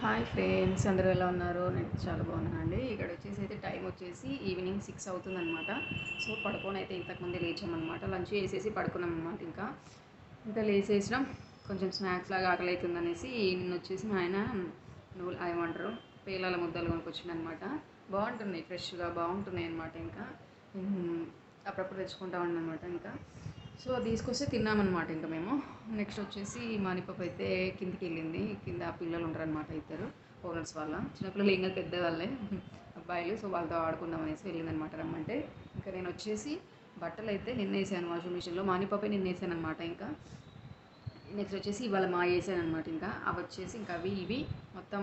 Hi friends అందరూ ఎలా ఉన్నారు? నేను చాలా బాగున్నానండి ఇక్కడ వచ్చేసి అయితే టైం వచ్చేసి ఈవినింగ్ సిక్స్ అవుతుందన్నమాట. సో పడుకొని అయితే ఇంతకుముందే లేచామన్నమాట. లంచ్ వేసేసి పడుకున్నాం అనమాట ఇంకా. ఇంకా లేచేసినాం కొంచెం స్నాక్స్ లాగా ఆకలి అవుతుంది అనేసి నిన్న వచ్చేసి మా ఆయన నువ్వు ఏమంటారు? పేలాల ముద్దలు కొనుక్కొచ్చిండనమాట బాగుంటుంది ఫ్రెష్గా బాగుంటున్నాయి అనమాట ఇంకా అప్పుడప్పుడు తెచ్చుకుంటా అనమాట ఇంకా. సో తీసుకొస్తే తిన్నామన్నమాట ఇంకా మేము. నెక్స్ట్ వచ్చేసి మానిపప్పు అయితే కిందికి వెళ్ళింది. కింద పిల్లలు ఉంటారనమాట ఇద్దరు ఓనర్స్ వాళ్ళ. చిన్నపిల్లలు ఇంకా పెద్ద వాళ్ళే అబ్బాయిలు సో వాళ్ళతో ఆడుకుందాం అనేసి వెళ్ళిందనమాట రమ్మంటే. ఇంకా నేను వచ్చేసి బట్టలు అయితే నిన్న వేసాను వాషింగ్ మిషన్లో. మానిపప్పే నిన్న వేసాను అనమాట ఇంకా. నెక్స్ట్ వచ్చేసి ఇవాళ మా వేసాను అనమాట ఇంకా. అవి వచ్చేసి ఇంకా అవి ఇవి మొత్తం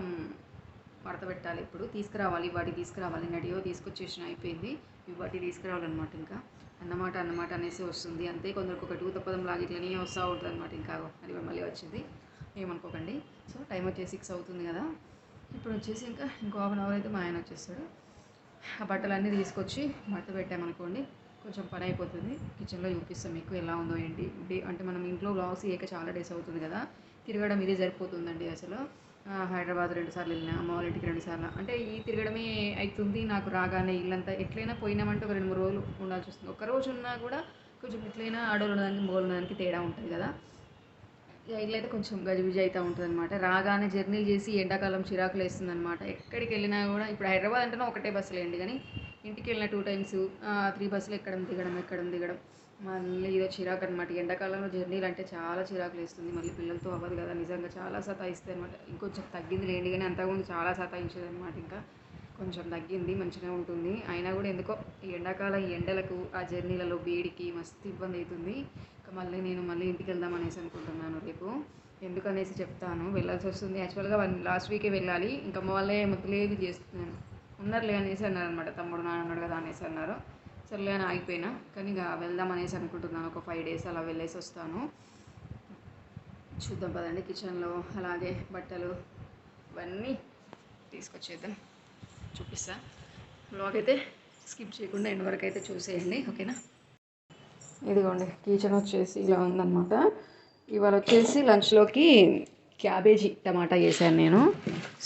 మడతపెట్టాలి ఇప్పుడు. తీసుకురావాలి వాటి తీసుకురావాలి. నడియో తీసుకొచ్చేసిన అయిపోయింది. ఇవి వాటి తీసుకురావాలన్నమాట ఇంకా. అన్నమాట అన్నమాట అనేసి వస్తుంది. అంతే కొందరికి ఒక టూ తప్పదం లాగా ఇట్లనే వస్తూ ఉంటుంది అనమాట ఇంకా అది మళ్ళీ వచ్చింది. ఏమనుకోకండి. సో టైం వచ్చేసి సిక్స్ అవుతుంది కదా. ఇప్పుడు వచ్చేసి ఇంకా ఇంకో హాఫ్ అన్ అవర్ అయితే మా ఆయన వచ్చేస్తాడు. ఆ బట్టలన్నీ తీసుకొచ్చి మడత పెట్టామనుకోండి కొంచెం పని అయిపోతుంది. కిచెన్లో చూపిస్తాం మీకు ఎలా ఉందో ఏంటి. డే అంటే మనం ఇంట్లో బ్లాగ్స్ ఇక చాలా డేస్ అవుతుంది కదా. తిరగడం ఇదే సరిపోతుందండి అసలు. హైదరాబాద్ రెండు సార్లు వెళ్ళినా అమ్మ వాళ్ళ ఇంటికి రెండు సార్లు. అంటే ఈ తిరగడమే అవుతుంది నాకు రాగానే ఇల్లంతా ఎట్లయినా పోయినామంటే ఒక రెండు మూడు రోజులు ఉండాల్సి వస్తుంది. ఒక రోజు ఉన్నా కూడా కొంచెం ఎట్లయినా ఆడోళ్ళు ఉన్నదానికి మగవాళ్ళు ఉన్నదానికి తేడా ఉంటుంది కదా. ఇక ఇట్లయితే కొంచెం గజిబిజి అవుతూ ఉంటుంది అనమాట రాగానే జర్నీలు చేసి ఎండాకాలం చిరాకులు వేస్తుంది అనమాట ఎక్కడికి వెళ్ళినా కూడా ఇప్పుడు హైదరాబాద్ అంటేనే ఒకటే బస్సులేండి కానీ ఇంటికి వెళ్ళిన టూ టైమ్స్ త్రీ బస్సులు ఎక్కడం దిగడం ఎక్కడం దిగడం. మళ్ళీ ఇదో చిరాకు అనమాట ఎండాకాలంలో జర్నీలు అంటే చాలా చిరాకులు వేస్తుంది మళ్ళీ పిల్లలతో అవ్వదు కదా నిజంగా చాలా సతాయిస్తాయి అనమాట ఇంకొంచెం తగ్గింది లేండి కానీ అంతకుముందు చాలా సతాయించేది అనమాట ఇంకా. కొంచెం తగ్గింది మంచిగా ఉంటుంది. అయినా కూడా ఎందుకో ఈ ఎండాకాలం ఎండలకు ఆ జర్నీలలో వేడికి మస్తు ఇబ్బంది అవుతుంది ఇంకా మళ్ళీ నేను మళ్ళీ ఇంటికి వెళ్దాం అనేసి అనుకుంటున్నాను రేపు. ఎందుకనేసి చెప్తాను. వెళ్ళాల్సి వస్తుంది. యాక్చువల్గా వన్ లాస్ట్ వీకే వెళ్ళాలి. ఇంకా అమ్మ వాళ్ళే మొదలేదు చేస్తున్నాను. ఉన్నారులే అనేసి అన్నారు అనమాట తమ్ముడు నాన్న అన్నాడు కదా అనేసి అన్నారు. సర్లే అని ఆగిపోయినా. కానీ ఇక వెళ్దాం అనేసి అనుకుంటున్నాను. ఒక ఫైవ్ డేస్ అలా వెళ్ళేసి వస్తాను. చూద్దాం పదండి కిచెన్లో అలాగే బట్టలు ఇవన్నీ తీసుకొచ్చేద్దాం. చూపిస్తా. బ్లాగ్ అయితే స్కిప్ చేయకుండా ఎండ్ వరకు అయితే చూసేయండి. ఓకేనా ఇదిగోండి కిచెన్ వచ్చేసి ఇలా ఉందన్నమాట. ఇవాళ వచ్చేసి లంచ్లోకి క్యాబేజీ టమాటా చేశాను నేను.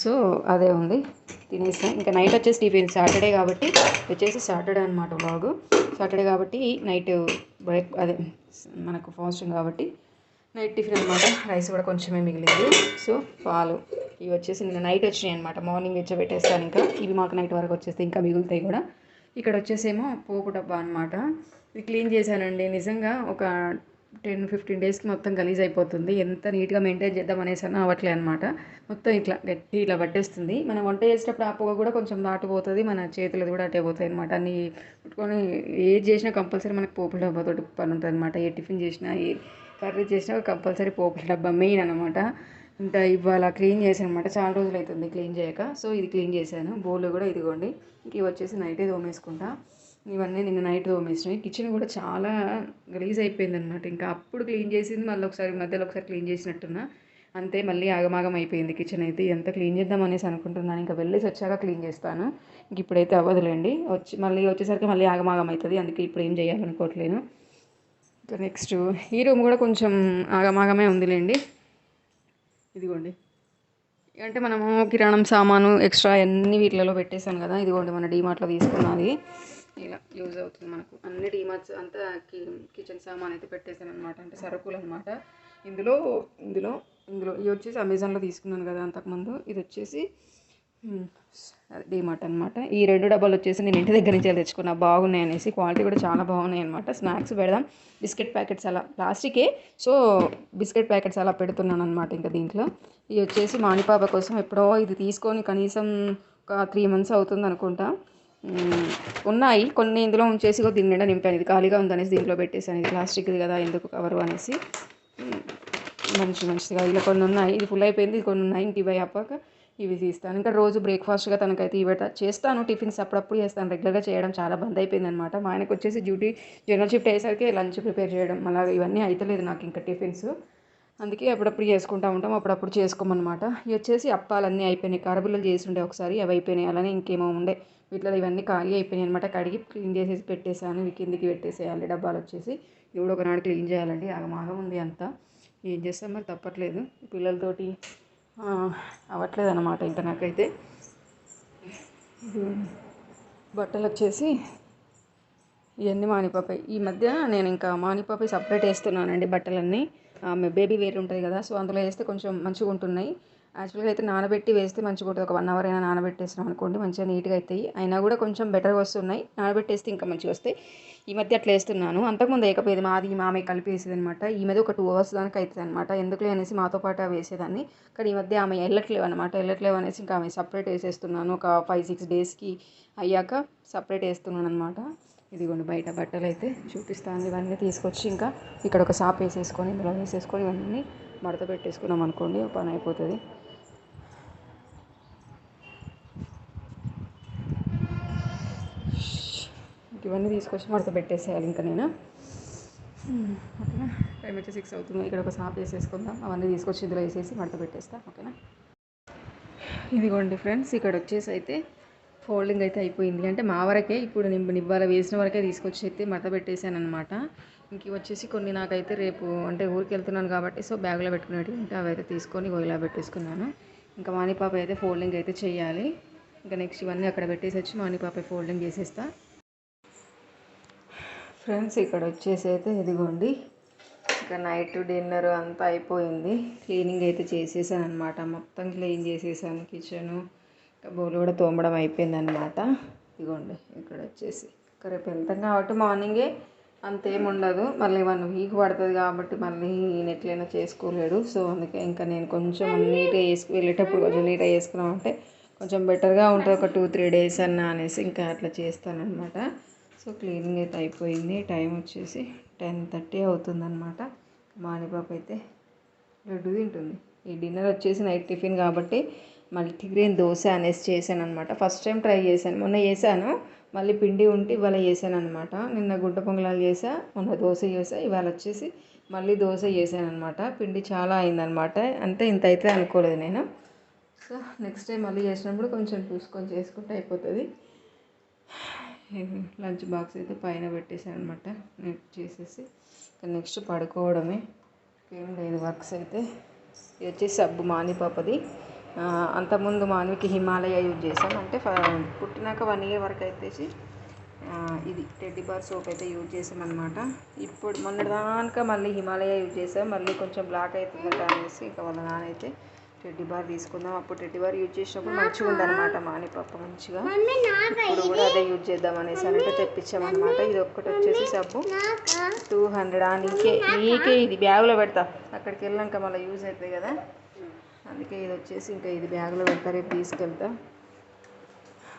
సో అదే ఉంది. తినేసాం. ఇంకా నైట్ వచ్చేసి టిఫిన్ సాటర్డే కాబట్టి వచ్చేసి సాటర్డే అనమాట బాగు సాటర్డే కాబట్టి నైట్ బ్రేక్ అదే మనకు ఫాస్టింగ్ కాబట్టి నైట్ టిఫిన్ అనమాట రైస్ కూడా కొంచెమే మిగిలింది. సో పాలు. ఇవి వచ్చేసి నిన్న నైట్ వచ్చినాయి అనమాట మార్నింగ్ పెట్టేస్తాను ఇంకా. ఇవి మాకు నైట్ వరకు వచ్చేస్తే ఇంకా మిగులుతాయి కూడా. ఇక్కడ వచ్చేసేమో పోపు డబ్బా అనమాట ఇది క్లీన్ చేశానండి. నిజంగా ఒక టెన్ ఫిఫ్టీన్ డేస్కి మొత్తం గలీజ్ అయిపోతుంది. ఎంత నీట్గా మెయింటైన్ చేద్దాం అనేసన్నా అవట్లే అవ్వట్లే అనమాట మొత్తం ఇట్లా గట్టి ఇట్లా పట్టేస్తుంది. మనం వంట చేసేటప్పుడు ఆ పొగ కూడా కొంచెం దాటిపోతుంది. మన చేతులది కూడా అటే పోతాయి అనమాట అన్ని పెట్టుకొని ఏది చేసినా కంపల్సరీ మనకు పోపుల డబ్బాతో పని ఉంటుంది అనమాట ఏ టిఫిన్ చేసినా ఏ కర్రీ చేసినా కంపల్సరీ పోపుల డబ్బా మెయిన్ అనమాట ఇంకా ఇవాళ క్లీన్ చేశాను అనమాట చాలా రోజులు అవుతుంది క్లీన్ చేయక. సో ఇది క్లీన్ చేశాను. బౌల్ కూడా ఇదిగోండి. ఇంక ఇవి వచ్చేసి నైటే తోమేసుకుంటా. ఇవన్నీ నిన్న నైట్ తోమేసినాయి కిచెన్ కూడా చాలా గలీజ్ అయిపోయింది అనమాట ఇంకా అప్పుడు క్లీన్ చేసింది మళ్ళీ ఒకసారి మధ్యలో ఒకసారి క్లీన్ చేసినట్టున్నా. అంతే మళ్ళీ ఆగమాగం అయిపోయింది కిచెన్ అయితే. ఎంత క్లీన్ చేద్దాం అనేసి అనుకుంటున్నాను. ఇంకా వెళ్ళేసి వచ్చాక క్లీన్ చేస్తాను. ఇంక ఇప్పుడైతే అవ్వదులేండి. వచ్చి మళ్ళీ వచ్చేసరికి మళ్ళీ ఆగమాగం అవుతుంది అందుకే ఇప్పుడు ఏం చేయాలనుకోవట్లేను ఇంకా నెక్స్ట్ ఈ రూమ్ కూడా కొంచెం ఆగమాగమే ఉందిలేండి. ఇదిగోండి. అంటే మనము కిరాణం సామాను ఎక్స్ట్రా అన్ని వీటిలలో పెట్టేశాను కదా. ఇదిగోండి మన డీమార్ట్లో తీసుకున్నది. ఇలా యూజ్ అవుతుంది మనకు. అన్ని డీమార్ట్స్ అంతా కి కిచెన్ సామాన్ అయితే పెట్టేశాను అనమాట అంటే సరుకులు అనమాట ఇందులో ఇందులో ఇందులో ఇది వచ్చేసి అమెజాన్లో తీసుకున్నాను కదా అంతకుముందు. ఇది వచ్చేసి మ్, డీమార్ట్ అనమాట ఈ రెండు డబ్బాలు వచ్చేసి నేను ఇంటి దగ్గర నుంచి తెచ్చుకున్నా. బాగున్నాయి అనేసి క్వాలిటీ కూడా చాలా బాగున్నాయి అనమాట స్నాక్స్ పెడదాం. బిస్కెట్ ప్యాకెట్స్ అలా ప్లాస్టికే. సో బిస్కెట్ ప్యాకెట్స్ అలా పెడుతున్నాను అనమాట ఇంకా దీంట్లో. ఇది వచ్చేసి మాణిపాప కోసం ఎప్పుడో ఇది తీసుకొని కనీసం ఒక త్రీ మంత్స్ అవుతుంది అనుకుంటా. ఉన్నాయి. కొన్ని ఇందులో ఉంచేసి దీని నిండా నింపాను. ఇది ఖాళీగా ఉందనేసి దీంట్లో పెట్టేసాను ఇది ప్లాస్టిక్ది కదా ఎందుకు కవరు అనేసి. మంచి మంచిగా ఇలా కొన్ని ఉన్నాయి. ఇది ఫుల్ అయిపోయింది. ఇది కొన్ని ఉన్నాయి. ఇంటి ఇవి అప్పాక ఇవి తీస్తాను. ఇంకా రోజు బ్రేక్ఫాస్ట్గా తనకైతే ఇవి చేస్తాను. టిఫిన్స్ అప్పుడప్పుడు చేస్తాను. రెగ్యులర్గా చేయడం చాలా బంద్ అయిపోయింది అనమాట మా ఆయనకు వచ్చేసి డ్యూటీ జనరల్ షిఫ్ట్ అయ్యేసరికి లంచ్ ప్రిపేర్ చేయడం. అలా ఇవన్నీ అయితలేదు నాకు ఇంకా టిఫిన్స్. అందుకే అప్పుడప్పుడు చేసుకుంటూ ఉంటాం అప్పుడప్పుడు చేసుకోమన్నమాట. ఇవి వచ్చేసి అప్పాలన్నీ అయిపోయినాయి. కారబుల్లలు చేసి ఉండే ఒకసారి అవి అయిపోయినాయి. అలానే ఇంకేమో ఉండే. వీటిలో ఇవన్నీ ఖాళీ అయిపోయినాయి అనమాట కడిగి క్లీన్ చేసేసి పెట్టేశాను. ఇవి కిందికి పెట్టేసేయాలి. డబ్బాలు వచ్చేసి ఇవి కూడా ఒకనాడు క్లీన్ చేయాలండి. ఆగమాగం ఉంది అంతా. ఏం చేస్తాం మరి? తప్పట్లేదు. పిల్లలతోటి అవ్వట్లేదు అనమాట ఇంకా నాకైతే. బట్టలు వచ్చేసి ఇవన్నీ మానిపాపాయి ఈ మధ్య నేను ఇంకా మానిపాపాయి సపరేట్ వేస్తున్నానండి బట్టలన్నీ. బేబీ వేర్ ఉంటుంది కదా సో అందులో వేస్తే కొంచెం మంచిగా ఉంటున్నాయి. యాక్చువల్గా అయితే నానబెట్టి వేస్తే మంచిగా ఉంటుంది. ఒక వన్ అవర్ అయినా నానబెట్టేసినాం అనుకోండి మంచిగా నీట్గా అవుతాయి అయినా కూడా కొంచెం బెటర్గా వస్తున్నాయి. నానబెట్టేస్తే ఇంకా మంచిగా వస్తాయి. ఈ మధ్య అట్లా వేస్తున్నాను. అంతకుముందు ఏకపోయేది మాది మామయ్య కలిపి వేసేది అనమాట ఈ మధ్య ఒక టూ అవర్స్ దానికి అవుతుంది అనమాట ఎందుకులే అనేసి మాతో పాటు వేసేదాన్ని. కానీ ఈ మధ్య ఆమె వెళ్ళట్లేవు అనమాట వెళ్ళట్లేవు అనేసి ఇంకా ఆమె సపరేట్ వేసేస్తున్నాను. ఒక ఫైవ్ సిక్స్ డేస్కి అయ్యాక సపరేట్ వేస్తున్నాను అనమాట ఇదిగోండి బయట బట్టలు అయితే చూపిస్తాను. ఇవన్నీ తీసుకొచ్చి ఇంకా ఇక్కడ ఒక సాప్ వేసేసుకొని ఇందులో వేసేసుకొని ఇవన్నీ మడత పెట్టేసుకున్నాం అనుకోండి పని అయిపోతుంది. ఇవన్నీ తీసుకొచ్చి మడత పెట్టేసేయాలి ఇంకా నేను. ఓకేనా? టైం వచ్చి సిక్స్ అవుతుంది. ఇక్కడ ఒక సాప్ వేసేసుకుందాం. అవన్నీ తీసుకొచ్చి ఇందులో వేసేసి మడత పెట్టేస్తా ఓకేనా? ఇదిగోండి ఫ్రెండ్స్ ఇక్కడ వచ్చేసి అయితే ఫోల్డింగ్ అయితే అయిపోయింది. అంటే మా వరకే ఇప్పుడు నేను నివ్వాల వేసిన వరకే తీసుకొచ్చి అయితే మడత పెట్టేశాను అనమాట ఇంక వచ్చేసి కొన్ని నాకైతే రేపు అంటే ఊరికి వెళ్తున్నాను కాబట్టి సో బ్యాగ్లో పెట్టుకునేవి ఇంకా అవైతే తీసుకొని ఇలా పెట్టేసుకున్నాను. ఇంకా మానిపాప అయితే ఫోల్డింగ్ అయితే చేయాలి. ఇంకా నెక్స్ట్ ఇవన్నీ అక్కడ పెట్టేసి వచ్చి మానిపాప ఫోల్డింగ్ చేసేస్తా. ఫ్రెండ్స్ ఇక్కడ వచ్చేసి అయితే ఇదిగోండి. ఇంకా నైట్ డిన్నర్ అంతా అయిపోయింది. క్లీనింగ్ అయితే చేసేసాను అనమాట మొత్తం క్లీన్ చేసేసాను కిచెను. బౌల్ కూడా తోమడం అయిపోయింది అనమాట ఇదిగోండి ఇక్కడ వచ్చేసి. ఇంకా రేపు వెళ్తాం కాబట్టి మార్నింగే అంతేం ఉండదు మళ్ళీ వన్ వీక్ పడుతుంది కాబట్టి మళ్ళీ ఈయన ఎట్లయినా చేసుకోలేడు. సో అందుకే ఇంకా నేను కొంచెం నీట్గా వేసుకు వెళ్ళేటప్పుడు కొంచెం నీట్గా వేసుకున్నామంటే కొంచెం బెటర్గా ఉంటుంది. ఒక టూ త్రీ డేస్ అన్న అనేసి ఇంకా అట్లా చేస్తానమాట సో క్లీనింగ్ అయితే అయిపోయింది. టైం వచ్చేసి టెన్ థర్టీ అవుతుందన్నమాట. మానిపాప అయితే లడ్డు తింటుంది. ఈ డిన్నర్ వచ్చేసి నైట్ టిఫిన్ కాబట్టి మల్టీగ్రెయిన్ దోశ అనేసి చేశాను అనమాట ఫస్ట్ టైం ట్రై చేశాను. మొన్న చేశాను. మళ్ళీ పిండి ఉంటే ఇవాళ చేశాను అనమాట నిన్న గుడ్డ పొంగలాలు చేసా మొన్న దోశ చేసా ఇవాళ వచ్చేసి మళ్ళీ దోశ చేశాను అనమాట పిండి చాలా అయిందనమాట అంతే ఇంత అయితే అనుకోలేదు నేను. సో నెక్స్ట్ టైం మళ్ళీ చేసినప్పుడు కొంచెం చూసుకొని చేసుకుంటే అయిపోతుంది. లంచ్ బాక్స్ అయితే పైన పెట్టేసాను అనమాట నెట్ చేసేసి. నెక్స్ట్ పడుకోవడమే. ఏం లేదు వర్క్స్ అయితే. ఇది వచ్చేసి సబ్బు మాని పాపది అంతకుముందు మానవికి హిమాలయ యూజ్ చేసాం అంటే పుట్టినాక వన్ ఇయర్ వరకు అయితే ఇది టెడ్డీ బార్ సోప్ అయితే యూజ్ చేసాం అనమాట ఇప్పుడు మొన్నటిదాకా మళ్ళీ హిమాలయ యూజ్ చేసాం మళ్ళీ కొంచెం బ్లాక్ అవుతుంది అనేసి ఇంకా వాళ్ళ నాన్న అయితే టెడ్డీ బార్ తీసుకుందాం. అప్పుడు టెడ్డీ బార్ యూజ్ చేసినప్పుడు మంచిగా ఉందన్నమాట మానిపప్ప మంచిగా. ఇప్పుడు కూడా అదే యూజ్ చేద్దాం అనేసి అంటే తెప్పించామన్నమాట. ఇది ఒక్కటి వచ్చేసి సబ్బు. టూ హండ్రెడ్ నీకే. నీకే ఇది బ్యాగ్లో పెడతా. అక్కడికి వెళ్ళాక మళ్ళీ యూజ్ అవుతుంది కదా. అందుకే ఇది వచ్చేసి ఇంకా ఇది బ్యాగ్లో పెడతా రేపు తీసుకెళ్తా.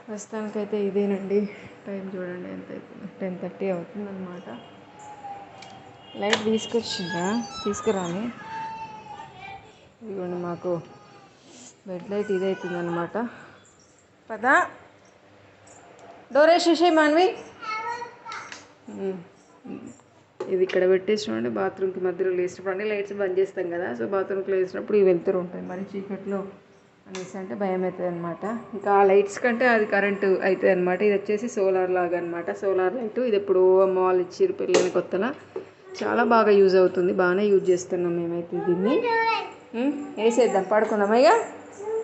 ప్రస్తుతానికైతే ఇదేనండి. టైం చూడండి ఎంత అవుతుంది? టెన్ థర్టీ అవుతుందన్నమాట. లైట్ తీసుకొచ్చిందా? తీసుకురాని. ఇదిగోండి మాకు బెడ్ లైట్ ఇది అవుతుంది అనమాట పదా డోరేసేసాయి మాన్వి. ఇది ఇక్కడ పెట్టేసి చూడండి బాత్రూమ్కి మధ్యలో లేచినప్పుడు అన్ని లైట్స్ బంద్ చేస్తాం కదా సో బాత్రూమ్కి లేచినప్పుడు ఇవి వెళ్తూ ఉంటాయి. మరి చీకట్లో అనేసి అంటే భయం అవుతుంది అనమాట ఇంకా ఆ లైట్స్ కంటే అది కరెంటు అవుతుంది అనమాట ఇది వచ్చేసి సోలార్ లాగా అనమాట సోలార్ లైట్ ఇది ఎప్పుడు అమ్మ వాళ్ళు ఇచ్చిరు పెళ్ళని కొత్తలా. చాలా బాగా యూజ్ అవుతుంది. బాగానే యూజ్ చేస్తున్నాం మేమైతే దీన్ని. వేసేద్దాం. పడుకుందాం ఇక?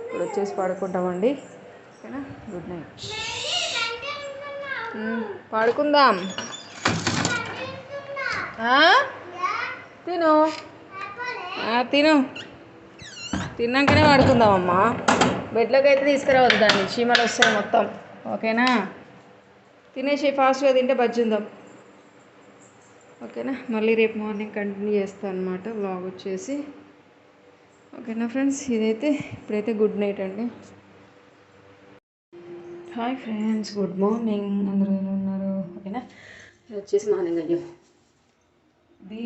ఇప్పుడు వచ్చేసి పడుకుంటామండి. ఓకేనా? Good night. పడుకుందాం. తిను. తిను. తిన్నాకనే వాడుకుందామమ్మా. బెడ్లోకి అయితే తీసుకురావద్దు దాన్ని. చీమలు వస్తాయి మొత్తం. ఓకేనా? తినేసి ఫాస్ట్గా తింటే బజ్జుందాం. ఓకేనా? మళ్ళీ రేపు మార్నింగ్ కంటిన్యూ చేస్తాను అనమాట బ్లాగ్ వచ్చేసి. ఓకేనా ఫ్రెండ్స్? ఇదైతే ఇప్పుడైతే గుడ్ నైట్ అండి. Hi friends. Good morning. అందరూ ఎలా ఉన్నారు? ఓకేనా? ఇది వచ్చేసి మార్నింగ్ అయ్యో. ఇది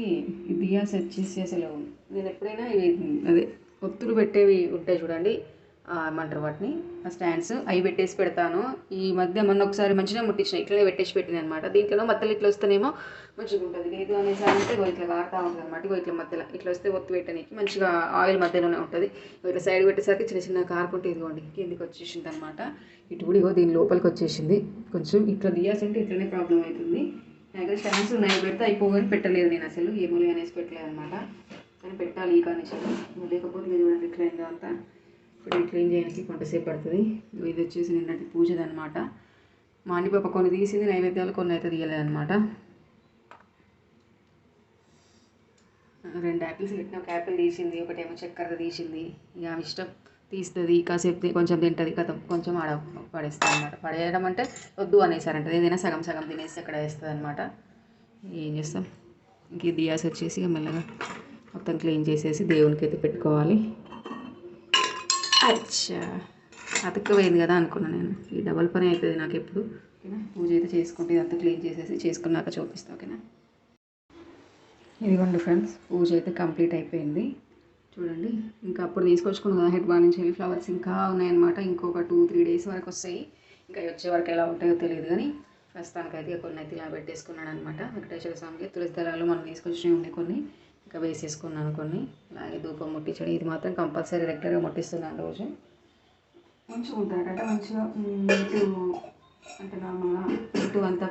ఈ దియాస్ వచ్చేసి అసలు నేను ఎప్పుడైనా ఇవి అదే ఒత్తులు పెట్టేవి ఉంటాయి చూడండి. ఏమంటారు వాటిని? ఆ స్టాండ్స్. అవి పెట్టేసి పెడతాను. ఈ మధ్య మొన్న ఒకసారి మంచిగా ముట్టించిన ఇట్లనే పెట్టేసి పెట్టింది అనమాట దీంట్లో మధ్యలో ఇట్లా వస్తేనేమో మంచిగా ఉంటుంది. లేదు అనేసి అంటే ఇట్లా కారుతూ ఉంటుంది అనమాట ఇట్లా మధ్యలో ఇట్లా వస్తే ఒత్తు పెట్టడానికి మంచిగా ఆయిల్ మధ్యలోనే ఉంటుంది. ఇట్లా సైడ్ పెట్టేసరికి చిన్న చిన్న కారుకుంటే ఇదిగోండి కిందికి వచ్చేసింది అనమాట ఇటు కూడా ఇగో దీని లోపలికి వచ్చేసింది. కొంచెం ఇట్లా దియాసంటే ఇట్లనే ప్రాబ్లం అవుతుంది. నా దగ్గర స్టాండ్స్ ఉన్నాయి పెడితే అయిపోగానే పెట్టలేదు నేను అసలు. ఏమో అనేసి పెట్టలేదు అనమాట కానీ పెట్టాలి ఈ కనీసం లేకపోతే మీరు చూడండి ఇట్లా అయిందో అంతా ఇప్పుడు క్లీన్ చేయడానికి కొంతసేపు పడుతుంది. ఇది వచ్చేసి నిన్నటి పూజది అనమాట మా అన్ని పాప కొన్ని తీసింది నైవేద్యాలు కొన్ని అయితే తీయలేదు అనమాట రెండు యాపిల్స్ పెట్టిన ఒక యాపిల్ తీసింది ఒకటేమో చక్కెర తీసింది. ఇక ఇష్టం తీస్తుంది కాసేపు కొంచెం తింటుంది కథ కొంచెం ఆడ పడేస్తుంది అనమాట పడేయడం అంటే వద్దు అనేసారంట ఏదైనా సగం సగం తినేసి అక్కడ వేస్తుంది అనమాట ఏం చేస్తాం? ఇంక దియాస్ వచ్చేసి మెల్లగా మొత్తం క్లీన్ చేసేసి దేవునికి అయితే పెట్టుకోవాలి. అచ్చా! అతకపోయింది కదా అనుకున్నాను నేను. ఈ డబల్ పని అవుతుంది నాకు ఎప్పుడు. ఓకేనా? పూజ అయితే చేసుకుంటే ఇదంతా క్లీన్ చేసేసి చేసుకున్నాక చూపిస్తాను ఓకేనా? ఇదిగోండి ఫ్రెండ్స్ పూజ అయితే కంప్లీట్ అయిపోయింది. చూడండి. ఇంకా అప్పుడు తీసుకొచ్చుకున్న కదా హెడ్ బార్ నుంచి ఫ్లవర్స్ ఇంకా ఉన్నాయన్నమాట. ఇంకొక టూ త్రీ డేస్ వరకు వస్తాయి. ఇంకా వచ్చే వరకు ఎలా ఉంటాయో తెలియదు కానీ ప్రస్తుతానికైతే ఇక కొన్ని అయితే ఇలా పెట్టేసుకున్నాను అనమాట వెంకటేశ్వర స్వామికి తులసి దళాలు మనం తీసుకొచ్చినవి ఉన్నాయి కొన్ని. ఇంకా వేసేసుకున్నాను కొన్ని. అలాగే ధూపం ముట్టించడం ఇది మాత్రం కంపల్సరీ రెగ్యులర్గా ముట్టిస్తున్నాను రోజు. మంచిగా ఉంటుందట మంచిగా ఇటు అంటే నార్మల్గా ఇటు అంతా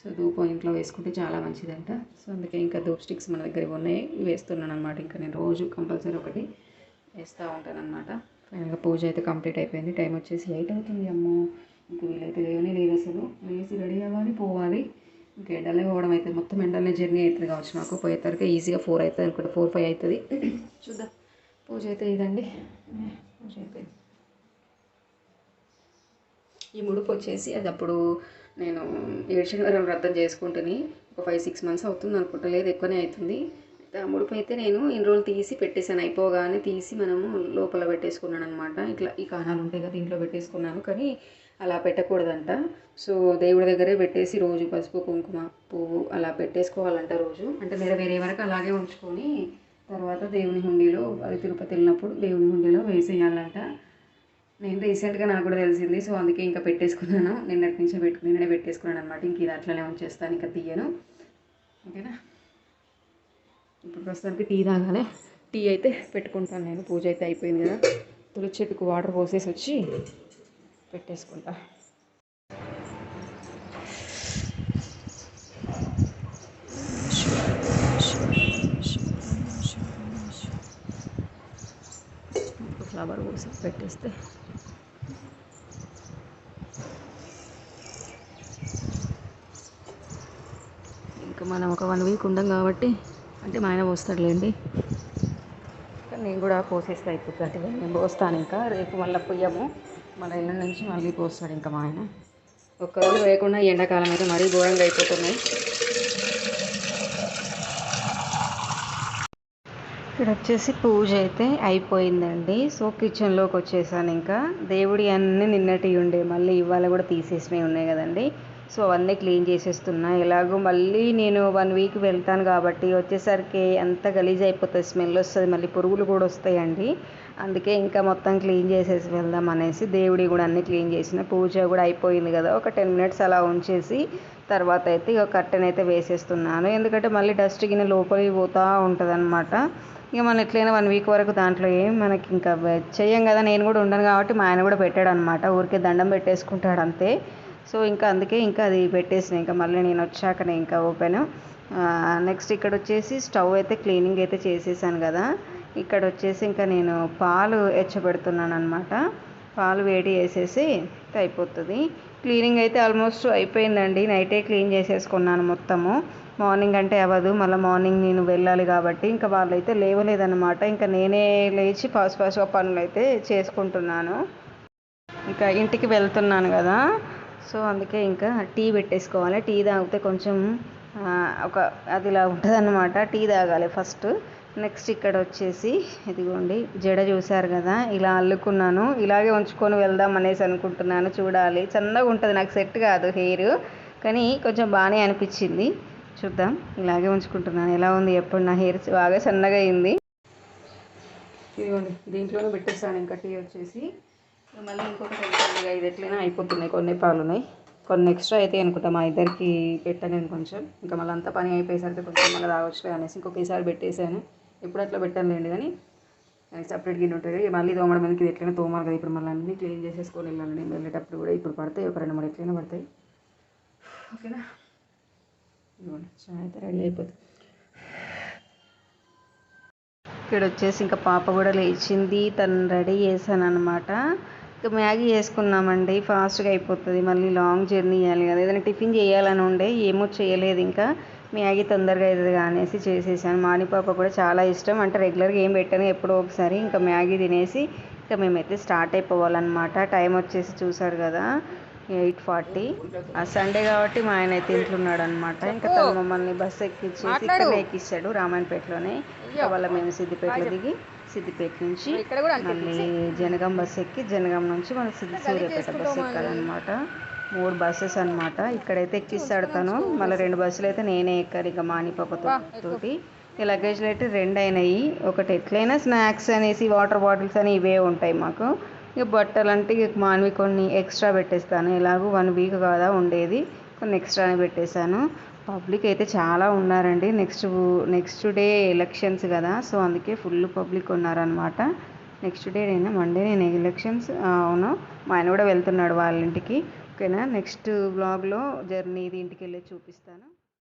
సో ధూపం ఇంట్లో వేసుకుంటే చాలా మంచిదంట. సో అందుకే ఇంకా ధూప్ స్టిక్స్ మన దగ్గర ఉన్నాయి. వేస్తున్నాను అనమాట ఇంకా నేను రోజు కంపల్సరీ ఒకటి వేస్తూ ఉంటాను అనమాట ఫైనల్గా పూజ అయితే కంప్లీట్ అయిపోయింది. టైం వచ్చేసి ఎయిట్ అవుతుంది అమ్మో. ఇంక వీలైతే లేవనే లేదు అసలు. లేచి రెడీ అవ్వాలి పోవాలి. ఇంకా ఎండలే పోవడం అయితే మొత్తం ఎండలనే జర్నీ అవుతుంది కావచ్చు నాకు పోయేసరికి ఈజీగా ఫోర్ అవుతుంది అనుకుంటా. ఫోర్ ఫైవ్ అవుతుంది. చూద్దాం. పూజ అయితే ఇదండి. పూజ అయిపోయింది. ఈ ముడుపు వచ్చేసి అది అప్పుడు నేను ఏడ్చగారం రద్దం చేసుకుంటుని ఒక ఫైవ్ సిక్స్ మంత్స్ అవుతుంది అనుకుంటా. లేదు ఎక్కువనే అవుతుంది. అయితే ఆ ముడుపు అయితే నేను ఇన్ని రోజులు తీసి పెట్టేశాను. అయిపోగానే తీసి మనము లోపల పెట్టేసుకున్నాను అనమాట ఇట్లా ఈ కాణాలు ఉంటాయి కదా ఇంట్లో పెట్టేసుకున్నాను. కానీ అలా పెట్టకూడదంట. సో దేవుడి దగ్గరే పెట్టేసి రోజు పసుపు కుంకుమ పువ్వు అలా పెట్టేసుకోవాలంట రోజు. అంటే వేరే వరకు అలాగే ఉంచుకొని తర్వాత దేవుని హుండీలో అది తిరుపతి వెళ్ళినప్పుడు దేవుని హుండీలో వేసేయాలంట. నేను రీసెంట్గా నాకు కూడా తెలిసింది. సో అందుకే ఇంకా పెట్టేసుకున్నాను. నిన్నటి నుంచే పెట్టు నిన్ననే పెట్టేసుకున్నాను అనమాట ఇంక ఇది అట్లనే ఉంచేస్తాను. ఇంకా తీయను. ఓకేనా? ఇప్పుడు ప్రస్తుతానికి టీ తాగాలి. టీ అయితే పెట్టుకుంటాను నేను. పూజ అయితే అయిపోయింది కదా. తులసి చెట్టుకు వాటర్ పోసేసి వచ్చి పెట్టేసుకుంటా. ఫ్లవర్ పోసి పెట్టేస్తే. ఇంకా మనం ఒక వన్ వీక్ ఉండం కాబట్టి అంటే మా ఆయన పోస్తాడులేండి. కానీ నేను కూడా పోసేస్తే అయిపోతుంది నేను పోస్తాను ఇంకా. రేపు మళ్ళీ పొయ్యము మళ్ళీ ఎల్లుండి నుంచి మళ్ళీ పోస్తాడు ఇంకా మా ఆయన. ఒక్కరోజు వేయకుండా ఎండాకాలం అయితే మరీ ఘోరంగా అయిపోతున్నాయి. ఇక్కడ వచ్చేసి పూజ అయితే అయిపోయిందండి. సో కిచెన్లోకి వచ్చేసాను ఇంకా. దేవుడి అన్నీ నిన్నటి ఉండే మళ్ళీ ఇవాళ కూడా తీసేసినవి ఉన్నాయి కదండి. సో అవన్నీ క్లీన్ చేసేస్తున్నా. ఎలాగో మళ్ళీ నేను వన్ వీక్ వెళ్తాను కాబట్టి వచ్చేసరికి అంత గలీజ్ అయిపోతుంది స్మెల్ వస్తుంది మళ్ళీ పురుగులు కూడా వస్తాయండి. అందుకే ఇంకా మొత్తం క్లీన్ చేసేసి వెళ్దాం అనేసి దేవుడి కూడా అన్నీ క్లీన్ చేసిన. పూజ కూడా అయిపోయింది కదా ఒక టెన్ మినిట్స్ అలా ఉంచేసి తర్వాత అయితే ఇక కట్టెన్ అయితే వేసేస్తున్నాను. ఎందుకంటే మళ్ళీ డస్ట్ గిన్నె లోపలికి పోతూ ఉంటుంది ఇక మనం ఎట్లయినా వన్ వీక్ వరకు దాంట్లో ఏం మనకి ఇంకా చెయ్యం కదా. నేను కూడా ఉండను కాబట్టి మా ఆయన కూడా పెట్టాడు అనమాట ఊరికే దండం పెట్టేసుకుంటాడు అంతే. సో ఇంకా అందుకే ఇంకా అది పెట్టేసిన. ఇంకా మళ్ళీ నేను వచ్చాకనే ఇంకా ఓపెన్ నెక్స్ట్ ఇక్కడ వచ్చేసి స్టవ్ అయితే క్లీనింగ్ అయితే చేసేసాను కదా. ఇక్కడ వచ్చేసి ఇంకా నేను పాలు ఎచ్చబెడుతున్నాను అనమాట పాలు వేడి చేసేసి అయిపోతుంది. క్లీనింగ్ అయితే ఆల్మోస్ట్ అయిపోయిందండి. నైటే క్లీన్ చేసేసుకున్నాను మొత్తము. మార్నింగ్ అంటే అవ్వదు. మళ్ళీ మార్నింగ్ నేను వెళ్ళాలి కాబట్టి ఇంకా వాళ్ళైతే లేవలేదన్నమాట. ఇంకా నేనే లేచి ఫాస్ట్ ఫాస్ట్గా పనులు అయితే చేసుకుంటున్నాను. ఇంకా ఇంటికి వెళ్తున్నాను కదా. సో అందుకే ఇంకా టీ పెట్టేసుకోవాలి. టీ తాగితే కొంచెం ఒక అదిలా ఉంటుంది అనమాట టీ తాగాలి ఫస్ట్. నెక్స్ట్ ఇక్కడ వచ్చేసి ఇదిగోండి జడ చూశారు కదా ఇలా అల్లుకున్నాను ఇలాగే ఉంచుకొని వెళ్దాం అనేసి అనుకుంటున్నాను చూడాలి. చిన్నగా ఉంటుంది నాకు సెట్ కాదు హెయిర్ కానీ కొంచెం బాగానే అనిపించింది. చూద్దాం ఇలాగే ఉంచుకుంటున్నాను. ఎలా ఉంది ఎప్పుడు నా హెయిర్ బాగా సన్నగా అయింది. ఇదిగోండి దీంట్లోనే పెట్టేస్తాను ఇంకా టీ వచ్చేసి. మళ్ళీ ఇంకొకటి ఇది ఎట్లయినా అయిపోతున్నాయి కొన్ని పాలు ఉన్నాయి కొన్ని ఎక్స్ట్రా అయితే అనుకుంటా మా ఇద్దరికి పెట్టాను నేను కొంచెం. ఇంకా మళ్ళీ అంతా పని అయిపోయేసరికి కొంచెం మళ్ళీ రావచ్చు అనేసి ఇంకొకసారి పెట్టేశాను. ఇప్పుడు అట్లా పెట్టానులేండి కానీ సపరేట్ గిన్నె ఉంటుంది కదా మళ్ళీ తోమడం మీదకి ఇది ఎట్లయినా తోమాలి కదా ఇప్పుడు మళ్ళీ అన్నీ క్లీన్ చేసేసుకొని వెళ్ళాలండి. వెళ్ళేటప్పుడు కూడా ఇప్పుడు పడతాయి ఒక రెండు మూడు ఎట్లయినా పడతాయి. ఓకేనా? ఇదిగోండి చాయ్ అయితే రెడీ అయిపోతుంది. ఇక్కడ వచ్చేసి ఇంకా పాప కూడా లేచింది తను రెడీ చేశాను అనమాట ఇంకా మ్యాగీ చేసుకున్నామండి ఫాస్ట్గా అయిపోతుంది. మళ్ళీ లాంగ్ జర్నీ చేయాలి కదా ఏదైనా టిఫిన్ చేయాలని ఉండే ఏమో చేయలేదు ఇంకా. మ్యాగీ తొందరగా అవుతుంది అనేసి చేసేసాను. మాని పాప కూడా చాలా ఇష్టం. అంటే రెగ్యులర్గా ఏం పెట్టాను ఎప్పుడో ఒకసారి ఇంకా మ్యాగీ తినేసి ఇంకా మేమైతే స్టార్ట్ అయిపోవాలన్నమాట. టైం వచ్చేసి చూసారు కదా ఎయిట్ ఫార్టీ ఆ సండే కాబట్టి మా ఆయన అయితే ఇంట్లో ఉన్నాడు అనమాట ఇంకా తను మమ్మల్ని బస్సు ఎక్కించేసి ఇక్కడ ఎక్కిస్తాడు రామాయణపేటలోనే. వాళ్ళ మేము సిద్దిపేటలో దిగి సిద్దిపేట నుంచి మళ్ళీ జనగాం బస్సు ఎక్కి జనగాం నుంచి మన సిద్ధి సూర్యాపేట బస్సు ఎక్కాలన్నమాట. మూడు బస్సెస్ అన్నమాట. ఇక్కడైతే ఎక్కిస్తాడు తను. మళ్ళీ రెండు బస్సులు అయితే నేనే ఎక్కాలి. ఇక మానిపాపతో తోటి. ఈ లగేజ్లు అయితే రెండు అయినాయి. ఒకటి ఎట్లయినా స్నాక్స్ అనేసి వాటర్ బాటిల్స్ అని ఇవే ఉంటాయి మాకు. ఇక బట్టలు అంటే ఇక మానవి కొన్ని ఎక్స్ట్రా పెట్టేస్తాను. ఎలాగో వన్ వీక్ కదా ఉండేది. కొన్ని ఎక్స్ట్రానే పెట్టేశాను. పబ్లిక్ అయితే చాలా ఉన్నారండి. నెక్స్ట్ నెక్స్ట్ డే ఎలక్షన్స్ కదా. సో అందుకే ఫుల్ పబ్లిక్ ఉన్నారనమాట నెక్స్ట్ డే నేను మండే నేను ఎలక్షన్స్ అవును. మా ఆయన కూడా వెళ్తున్నాడు వాళ్ళ ఇంటికి. ఓకేనా? నెక్స్ట్ బ్లాగ్లో జర్నీ ఇంటికి వెళ్ళి చూపిస్తాను.